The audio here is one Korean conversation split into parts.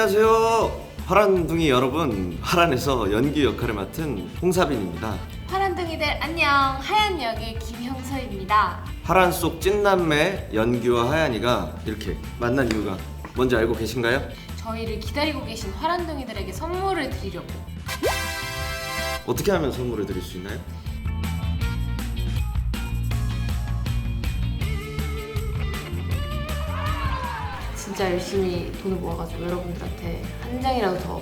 안녕하세요. 화란둥이 여러분, 화란에서 연기 역할을 맡은 홍사빈입니다. 파란둥이들 안녕 하얀 역의 김형서입니다 화란 속 찐남매 연기와 하얀이가 이렇게 만난 이유가 뭔지 알고 계신가요? 저희를 기다리고 계신 화란둥이들에게 선물을 드리려고 어떻게 하면 선물을 드릴 수 있나요? 진짜 열심히 돈을 모아가지고 여러분들한테 한 장이라도 더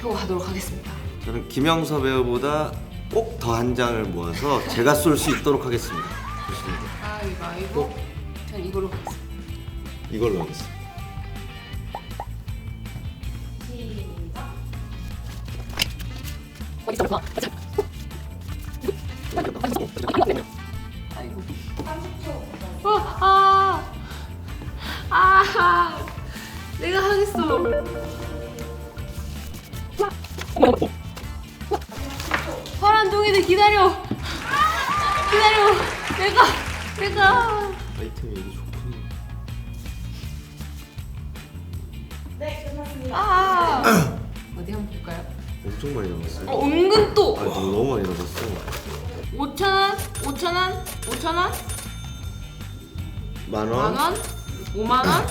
펴고 가도록 하겠습니다 저는 김영서 배우보다 꼭 더 한 장을 모아서 제가 쏠 수 있도록 하겠습니다. 좋습니다. 가위바위보 전 이걸로 가겠습니다 이걸로 하겠습니다. 시작 내가 하겠어. 파란 동이들 기다려. 기다려. 내가 내가. 아이템이 이게 좋군요. 아. 어디 한번 볼까요? 엄청 많이 남았어요. 어 은근 또. 아, 너무 많이 남았어. 5,000원, 5,000원, 5,000원, 만 원. 만 원, 5만 원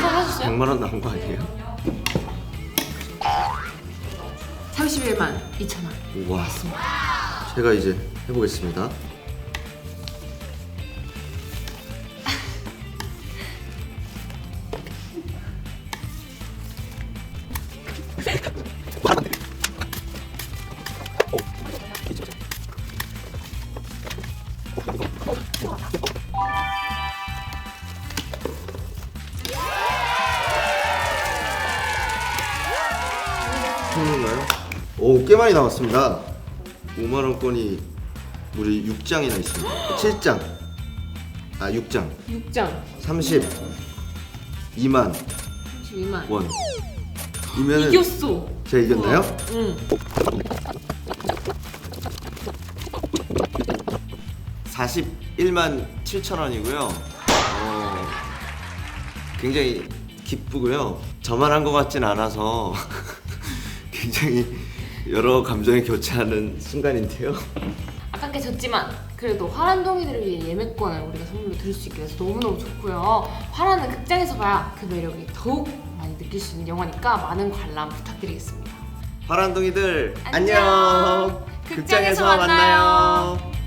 100만 원 나온 거 아니에요? 31만 2천원 와. 제가 이제 해보겠습니다. 충분가요? 오, 꽤 많이 남았습니다. 5만 원권이 우리 6장이나 있습니다. 7장. 아, 6장. 6장 30. 2만 32만 원. 이면은 이겼어 제가 이겼나요? 응 41만 7천 원이고요. 어, 굉장히 기쁘고요. 저만 한 것 같진 않아서 굉장히 여러 감정이 교차하는 순간인데요. 아깝게 졌지만 그래도 화란 동이들을 위해 예매권을 우리가 선물로 드릴 수 있게 돼서 너무너무 좋고요 화란은 극장에서 봐야 그 매력이 더욱 많이 느낄 수 있는 영화니까 많은 관람 부탁드리겠습니다 안녕. 안녕. 극장에서 만나요.